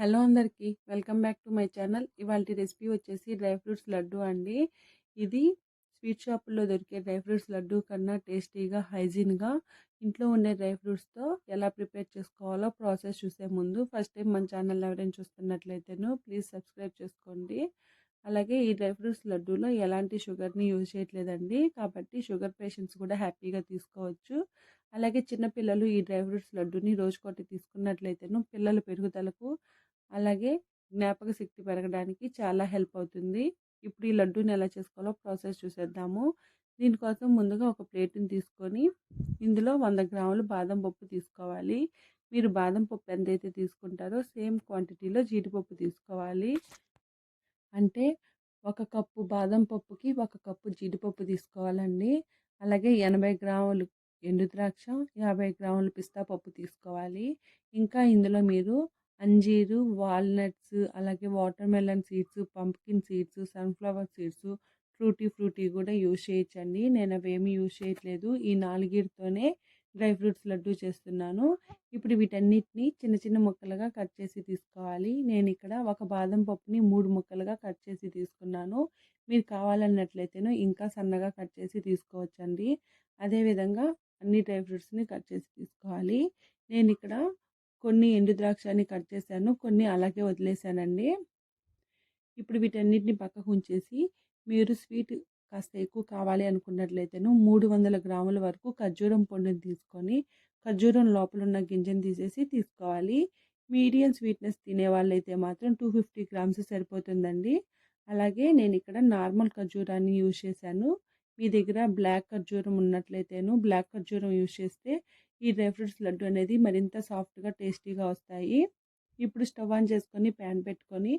Hello అందరికీ welcome back to my channel. ఇవాళ recipe వచ్చేసి డ్రై ఫ్రూట్స్ లడ్డు అండి. ఇది స్వీట్ షాపుల్లో దొరికే డ్రై ఫ్రూట్స్ లడ్డు కన్నా టేస్టీగా హైజీన్గా ఇంట్లో ఉండే డ్రై ఫ్రూట్స్తో ఎలా ప్రిపేర్ చేసుకోవాలో ప్రాసెస్ చూసే ముందు ఫస్ట్ టైం మన ఛానల్ ఎవరైనా చూస్తున్నట్లయితేను ప్లీజ్ సబ్స్క్రైబ్ చేసుకోండి. అలాగే ఈ డ్రై ఫ్రూట్స్ లడ్డూలో ఎలాంటి షుగర్ని యూజ్ చేయట్లేదండి. కాబట్టి షుగర్ పేషెంట్స్ కూడా హ్యాపీగా తీసుకోవచ్చు. అలాగే చిన్నపిల్లలు ఈ డ్రై ఫ్రూట్స్ లడ్డూని రోజుకోటి తీసుకున్నట్లయితేను పిల్లల పెరుగుదలకు అలాగే జ్ఞాపక శక్తి పెరగడానికి చాలా హెల్ప్ అవుతుంది. ఇప్పుడు ఈ లడ్డూని ఎలా చేసుకోవాలో ప్రాసెస్ చూసేద్దాము. దీనికోసం ముందుగా ఒక ప్లేట్ని తీసుకొని ఇందులో వంద గ్రాములు బాదం పప్పు తీసుకోవాలి. మీరు బాదం పప్పు ఎంతైతే తీసుకుంటారో సేమ్ క్వాంటిటీలో జీడిపప్పు తీసుకోవాలి. అంటే ఒక కప్పు బాదం పప్పుకి ఒక కప్పు జీడిపప్పు తీసుకోవాలండి. అలాగే ఎనభై గ్రాములు ఎండు ద్రాక్ష యాభై గ్రాములు పిస్తా పప్పు తీసుకోవాలి. ఇంకా ఇందులో మీరు అంజీరు వాల్నట్స్ అలాగే watermelon seeds pumpkin seeds sunflower seeds frutti frutti కూడా యూజ్ చేయొచ్చండి. నేను అవేమి యూజ్ చేయట్లేదు. ఈ నాలుగిటితోనే డ్రై ఫ్రూట్స్ లడ్డు చేస్తున్నాను. ఇప్పుడు వీటన్నిటిని చిన్న చిన్న ముక్కలుగా కట్ చేసి తీసుకోవాలి. నేను ఇక్కడ ఒక బాదం పప్పుని మూడు ముక్కలుగా కట్ చేసి తీసుకున్నాను. మీరు కావాలన్నట్లయితేనో ఇంకా సన్నగా కట్ చేసి తీసుకోవచ్చండి. అదేవిధంగా అన్ని డ్రై ఫ్రూట్స్ని కట్ చేసి తీసుకోవాలి. నేను ఇక్కడ కొన్ని ఎండు ద్రాక్షని కట్ చేశాను కొన్ని అలాగే వదిలేశానండి. ఇప్పుడు వీటన్నిటిని పక్కకు ఉంచేసి మీరు స్వీట్ కాస్త ఎక్కువ కావాలి అనుకున్నట్లయితేను మూడు వందల గ్రాముల వరకు ఖర్జూరం పండుని తీసుకొని ఖర్జూరం లోపల ఉన్న గింజను తీసేసి తీసుకోవాలి. మీడియం స్వీట్నెస్ తినే వాళ్ళైతే మాత్రం టూ ఫిఫ్టీ గ్రామ్స్ సరిపోతుందండి. అలాగే నేను ఇక్కడ నార్మల్ ఖర్జూరాన్ని యూజ్ చేశాను. మీ దగ్గర బ్లాక్ ఖర్జూరం ఉన్నట్లయితేను బ్లాక్ ఖర్జూరం యూజ్ చేస్తే ఈ డ్రై ఫ్రూట్స్ లడ్డు అనేది మరింత సాఫ్ట్గా టేస్టీగా వస్తాయి. ఇప్పుడు స్టవ్ ఆన్ చేసుకొని ప్యాన్ పెట్టుకొని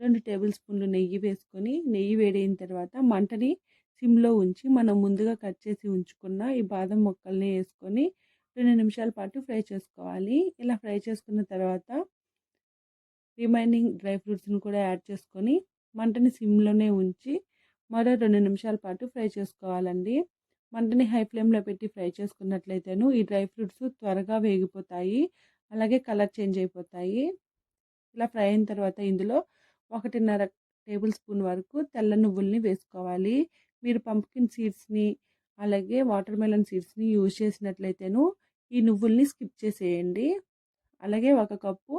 రెండు టేబుల్ స్పూన్లు నెయ్యి వేసుకొని నెయ్యి వేడైన తర్వాత మంటని సిమ్లో ఉంచి మనం ముందుగా కట్ చేసి ఉంచుకున్న ఈ బాదం మొక్కల్ని వేసుకొని రెండు నిమిషాల పాటు ఫ్రై చేసుకోవాలి. ఇలా ఫ్రై చేసుకున్న తర్వాత రిమైనింగ్ డ్రై ఫ్రూట్స్ని కూడా యాడ్ చేసుకొని మంటని సిమ్లోనే ఉంచి మరో రెండు నిమిషాల పాటు ఫ్రై చేసుకోవాలండి. వంటని హై ఫ్లేమ్లో పెట్టి ఫ్రై చేసుకున్నట్లయితేను ఈ డ్రై ఫ్రూట్స్ త్వరగా వేగిపోతాయి. అలాగే కలర్ చేంజ్ అయిపోతాయి. ఇలా ఫ్రై అయిన తర్వాత ఇందులో ఒకటిన్నర టేబుల్ స్పూన్ వరకు తెల్ల నువ్వుల్ని వేసుకోవాలి. మీరు పంప్కిన్ సీడ్స్ని అలాగే వాటర్ మెలన్ సీడ్స్ని యూజ్ చేసినట్లయితేను ఈ నువ్వుల్ని స్కిప్ చేసేయండి. అలాగే ఒక కప్పు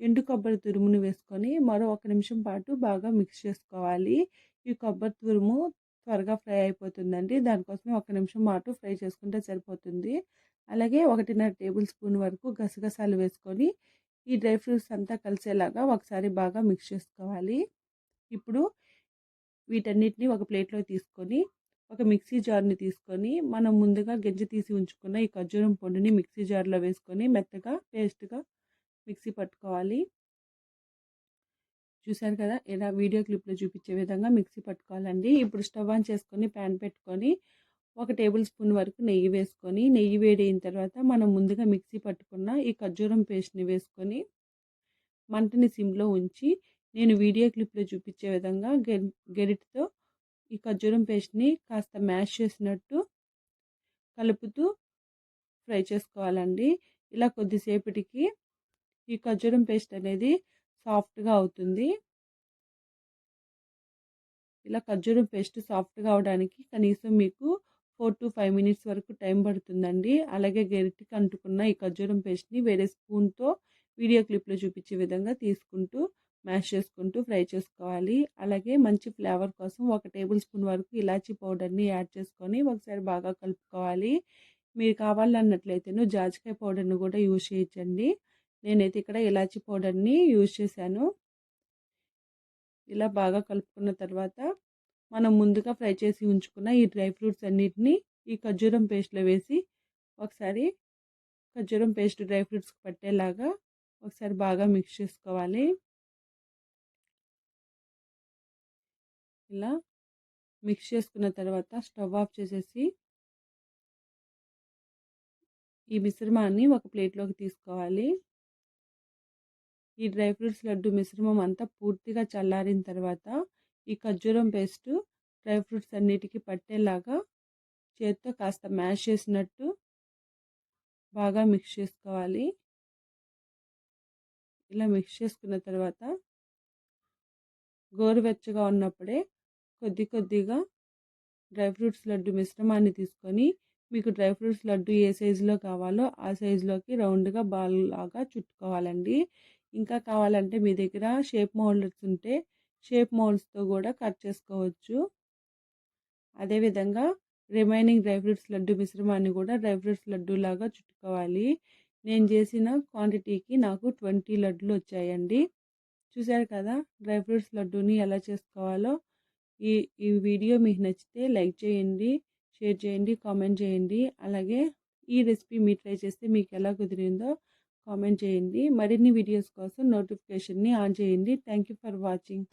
ఎండు కొబ్బరి తురుముని వేసుకొని మరో ఒక నిమిషం పాటు బాగా మిక్స్ చేసుకోవాలి. ఈ కొబ్బరి తురుము త్వరగా ఫ్రై అయిపోతుందండి. దానికోసమే ఒక నిమిషం పాటు ఫ్రై చేసుకుంటే సరిపోతుంది. అలాగే ఒకటిన్నర టేబుల్ స్పూన్ వరకు గసగసాలు వేసుకొని ఈ డ్రై ఫ్రూట్స్ అంతా కలిసేలాగా ఒకసారి బాగా మిక్స్ చేసుకోవాలి. ఇప్పుడు వీటన్నిటిని ఒక ప్లేట్లో తీసుకొని ఒక మిక్సీ జార్ని తీసుకొని మనం ముందుగా గెంజి తీసి ఉంచుకున్న ఈ ఖర్జూరం పొడిని మిక్సీ జార్లో వేసుకొని మెత్తగా పేస్ట్గా మిక్సీ పట్టుకోవాలి. చూశారు కదా? ఇలా వీడియో క్లిప్లో చూపించే విధంగా మిక్సీ పట్టుకోవాలండి. ఇప్పుడు స్టవ్ ఆన్ చేసుకొని ప్యాన్ పెట్టుకొని ఒక టేబుల్ స్పూన్ వరకు నెయ్యి వేసుకొని నెయ్యి వేడైన తర్వాత మనం ముందుగా మిక్సీ పట్టుకున్న ఈ ఖర్జూరం పేస్ట్ని వేసుకొని మంటని సిమ్లో ఉంచి నేను వీడియో క్లిప్లో చూపించే విధంగా గెరిటితో ఈ ఖర్జూరం పేస్ట్ని కాస్త మ్యాష్ చేసినట్టు కలుపుతూ ఫ్రై చేసుకోవాలండి. ఇలా కొద్దిసేపటికి ఈ ఖర్జూరం పేస్ట్ అనేది సాఫ్ట్గా అవుతుంది. ఇలా ఖర్జూరం పేస్ట్ సాఫ్ట్గా అవడానికి కనీసం మీకు ఫోర్ టు ఫైవ్ మినిట్స్ వరకు టైం పడుతుందండి. అలాగే గరిటికి అంటుకున్న ఈ ఖర్జూరం పేస్ట్ని వేరే స్పూన్తో వీడియో క్లిప్లో చూపించే విధంగా తీసుకుంటూ మ్యాష్ చేసుకుంటూ ఫ్రై చేసుకోవాలి. అలాగే మంచి ఫ్లేవర్ కోసం ఒక టేబుల్ స్పూన్ వరకు ఇలాచీ పౌడర్ని యాడ్ చేసుకొని ఒకసారి బాగా కలుపుకోవాలి. మీరు కావాలన్నట్లయితే జాజికాయ పౌడర్ని కూడా యూజ్ చేయించండి నేనైతే ఇక్కడ ఇలాచీ పౌడర్ని యూజ్ చేశాను. ఇలా బాగా కలుపుకున్న తర్వాత మనం ముందుగా ఫ్రై చేసి ఉంచుకున్న ఈ డ్రై ఫ్రూట్స్ అన్నిటిని ఈ ఖర్జూరం పేస్ట్లో వేసి ఒకసారి ఖర్జూరం పేస్ట్ డ్రై ఫ్రూట్స్కి పట్టేలాగా ఒకసారి బాగా మిక్స్ చేసుకోవాలి. ఇలా మిక్స్ చేసుకున్న తర్వాత స్టవ్ ఆఫ్ చేసేసి ఈ మిశ్రమాన్ని ఒక ప్లేట్లోకి తీసుకోవాలి. ఈ డ్రై ఫ్రూట్స్ లడ్డు మిశ్రమం అంతా పూర్తిగా చల్లారిన తర్వాత ఈ ఖర్జూరం పేస్ట్ డ్రై ఫ్రూట్స్ అన్నిటికీ పట్టేలాగా చేత్తో కాస్త మ్యాష్ చేసినట్టు బాగా మిక్స్ చేసుకోవాలి. ఇలా మిక్స్ చేసుకున్న తర్వాత గోరువెచ్చగా ఉన్నప్పుడే కొద్ది కొద్దిగా డ్రై ఫ్రూట్స్ లడ్డు మిశ్రమాన్ని తీసుకొని మీకు డ్రై ఫ్రూట్స్ లడ్డు ఏ సైజులో కావాలో ఆ సైజులోకి రౌండ్గా బాల్ లాగా చుట్టుకోవాలండి. ఇంకా కావాలంటే మీ దగ్గర షేప్ మౌల్డ్స్ ఉంటే షేప్ మోల్డ్స్తో కూడా కట్ చేసుకోవచ్చు. అదేవిధంగా రిమైనింగ్ డ్రై ఫ్రూట్స్ లడ్డు మిశ్రమాన్ని కూడా డ్రై ఫ్రూట్స్ లడ్డు లాగా చుట్టుకోవాలి. నేను చేసిన క్వాంటిటీకి నాకు ట్వంటీ లడ్డులు వచ్చాయండి. చూశారు కదా డ్రై ఫ్రూట్స్ లడ్డూని ఎలా చేసుకోవాలో? ఈ ఈ వీడియో మీకు నచ్చితే లైక్ చేయండి షేర్ చేయండి కామెంట్ చేయండి. అలాగే ఈ రెసిపీ మీరు ట్రై చేస్తే మీకు ఎలా కుదిరిందో కామెంట్ చేయండి. మరిన్ని వీడియోస్ కోసం నోటిఫికేషన్ని ఆన్ చేయండి. Thank you for watching